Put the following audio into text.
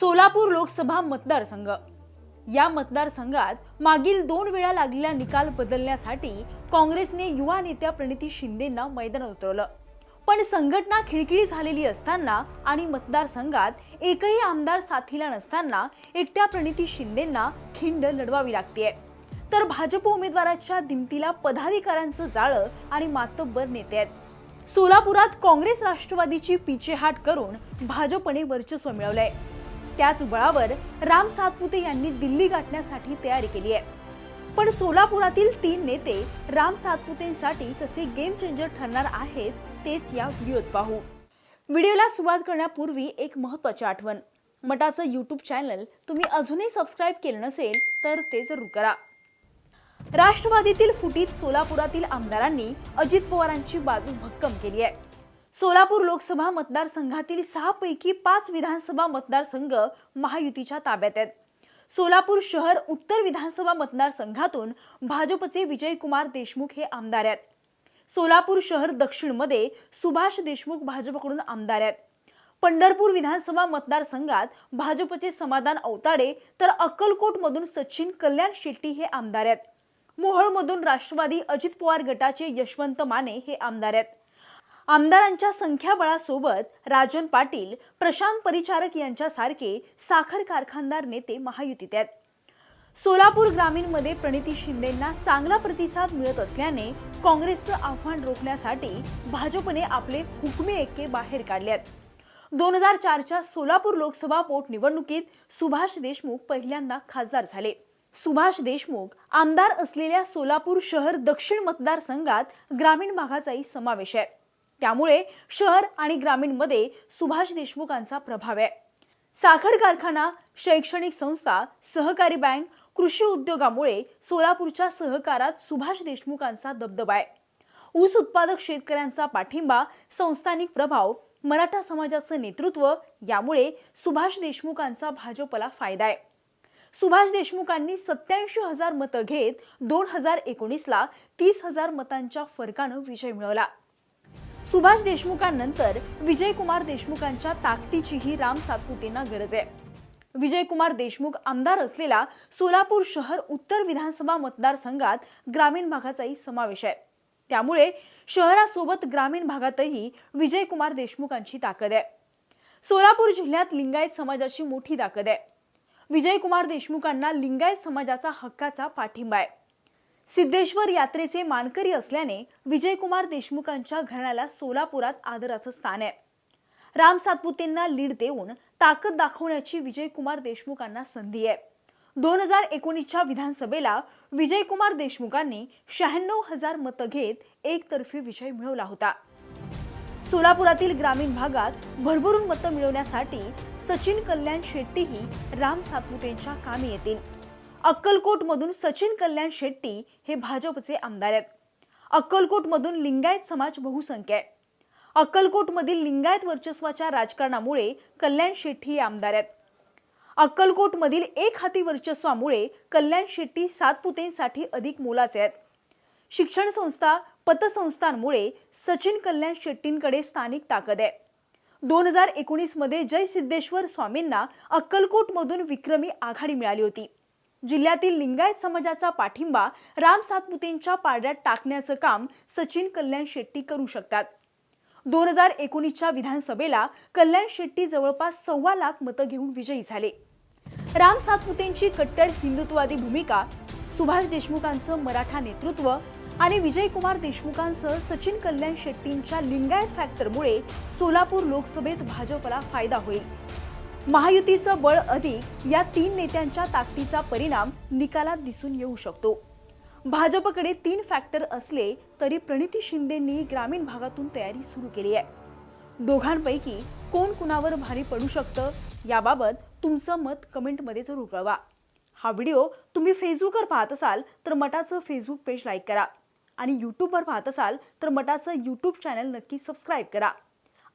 सोलापूर लोकसभा मतदारसंघ. या मतदारसंघात मागील दोन वेळा लागलेला निकाल बदलण्यासाठी काँग्रेसने युवा नेत्या प्रणिती शिंदेंना मैदानात उतरवलं. पण संघटना खिळखिळी झालेली असताना आणि मतदारसंघात एकही आमदार साथीला नसताना एकट्या प्रणिती शिंदेंना खिंड लढवावी लागतेय. तर भाजप उमेदवाराच्या दिमतीला पदाधिकाऱ्यांचं जाळं आणि मातब्बर नेते आहेत. सोलापुरात काँग्रेस राष्ट्रवादीची पिछेहाट करून भाजपने वर्चस्व मिळवलंय. त्याच बळावर राम सातपुते यांनी दिल्ली गाठण्यासाठी तयारी केली आहे. पण सोलापुरातील तीन नेते राम सातपुतेंसाठी कसे गेम चेंजर ठरणार आहेत तेच या व्हिडिओत पाहू. व्हिडिओला सुरुवात करण्यापूर्वी एक महत्वाची आठवण. मटाचं यूट्यूब चॅनल तुम्ही अजूनही सबस्क्राईब केलं नसेल तर ते जरूर करा. राष्ट्रवादीतील फुटीत सोलापुरातील आमदारांनी अजित पवारांची बाजू भक्कम केली आहे. सोलापूर लोकसभा मतदारसंघातील सहा पैकी पाच विधानसभा मतदारसंघ महायुतीच्या ताब्यात आहेत. सोलापूर शहर उत्तर विधानसभा मतदारसंघातून भाजपचे विजयकुमार देशमुख हे आमदार आहेत. सोलापूर शहर दक्षिणमध्ये सुभाष देशमुख भाजपकडून आमदार आहेत. पंढरपूर विधानसभा मतदारसंघात भाजपचे समाधान अवताडे तर अक्कलकोटमधून सचिन कल्याण शेट्टी हे आमदार आहेत. मोहोळमधून राष्ट्रवादी अजित पवार गटाचे यशवंत माने हे आमदार आहेत. आमदारांच्या संख्याबळासोबत राजन पाटील प्रशांत परिचारक यांच्यासारखे साखर कारखानदार नेते महायुतीत आहेत. सोलापूर ग्रामीणमध्ये प्रणिती शिंदेंना चांगला प्रतिसाद मिळत असल्याने काँग्रेसचं आव्हान रोखण्यासाठी भाजपने आपले हुकमी एके बाहेर काढले आहेत. दोन हजार चारच्या सोलापूर लोकसभा पोटनिवडणुकीत सुभाष देशमुख पहिल्यांदा खासदार झाले. सुभाष देशमुख आमदार असलेल्या सोलापूर शहर दक्षिण मतदारसंघात ग्रामीण भागाचाही समावेश आहे. त्यामुळे शहर आणि ग्रामीणमध्ये सुभाष देशमुखांचा प्रभाव आहे. साखर कारखाना शैक्षणिक संस्था सहकारी बँक कृषी उद्योगामुळे सोलापूरच्या सहकारात सुभाष देशमुखांचा दबदबा आहे. ऊस उत्पादक शेतकऱ्यांचा पाठिंबा संस्थानिक प्रभाव मराठा समाजाचं नेतृत्व यामुळे सुभाष देशमुखांचा भाजपला फायदा आहे. सुभाष देशमुखांनी सत्याऐंशी हजार मतं घेत दोन हजार एकोणीसला तीस हजार मतांच्या फरकानं विजय मिळवला. सुभाष देशमुखांनंतर विजयकुमार देशमुखांच्या ताकदीचीही राम सातपुतेंना गरज आहे. विजयकुमार देशमुख आमदार असलेला सोलापूर शहर उत्तर विधानसभा मतदारसंघात ग्रामीण भागाचाही समावेश आहे. त्यामुळे शहरासोबत ग्रामीण भागातही विजयकुमार देशमुखांची ताकद आहे. सोलापूर जिल्ह्यात लिंगायत समाजाची मोठी ताकद आहे. विजयकुमार देशमुखांना लिंगायत समाजाचा हक्काचा पाठिंबा आहे. सिद्धेश्वर यात्रेचे मानकरी असल्याने विजयकुमार देशमुखांच्या घराण्याला सोलापुरात आदराचं स्थान आहे. राम सातपुतेंना लीड देऊन ताकद दाखवण्याची विजयकुमार देशमुखांना संधी आहे. दोन हजार एकोणीसच्या विधानसभेला विजयकुमार देशमुखांनी शहाण्णव हजार मतं घेत एकतर्फी विजय मिळवला होता. सोलापुरातील ग्रामीण भागात भरभरून मतं मिळवण्यासाठी सचिन कल्याण शेट्टीही राम सातपुतेंच्या कामी येतील. अक्कलकोटमधून सचिन कल्याण शेट्टी हे भाजपचे आमदार आहेत. अक्कलकोटमधून लिंगायत समाज बहुसंख्य आहे. अक्कलकोटमधील लिंगायत वर्चस्वाच्या राजकारणामुळे कल्याण शेट्टी हे आमदार आहेत. अक्कलकोटमधील एक हाती वर्चस्वामुळे कल्याण शेट्टी सातपुतेंसाठी अधिक मोलाचे आहेत. शिक्षण संस्था पतसंस्थांमुळे सचिन कल्याण शेट्टींकडे स्थानिक ताकद आहे. दोन हजार एकोणीसमध्ये जय सिद्धेश्वर स्वामींना अक्कलकोटमधून विक्रमी आघाडी मिळाली होती. जिल्ह्यातील लिंगायत समाजाचा पाठिंबा राम सातपुतेंच्या पाड्यात टाकण्याचं काम सचिन कल्याण शेट्टी करू शकतात. दोन हजार एकोणीसच्या विधानसभेला कल्याण शेट्टी जवळपास सव्वा लाख मतं घेऊन विजयी झाले. राम सातपुतेंची कट्टर हिंदुत्ववादी भूमिका सुभाष देशमुखांचं मराठा नेतृत्व आणि विजयकुमार देशमुखांसह सचिन कल्याण शेट्टींच्या लिंगायत फॅक्टरमुळे सोलापूर लोकसभेत भाजपला फायदा होईल. महायुतीचं बळ अधिक या तीन नेत्यांच्या ताकदीचा परिणाम निकालात दिसून येऊ शकतो. भाजपकडे तीन फॅक्टर असले तरी प्रणिती शिंदेंनी ग्रामीण भागातून तयारी सुरू केली आहे. दोघांपैकी कोण कुणावर भारी पडू शकतं याबाबत तुमचं मत कमेंटमध्ये जरूर कळवा हा व्हिडिओ तुम्ही फेसबुकवर पाहत असाल तर मटाचं फेसबुक पेज लाईक करा आणि यूट्यूबवर पाहत असाल तर मटाचं यूट्यूब चॅनल नक्की सबस्क्राईब करा.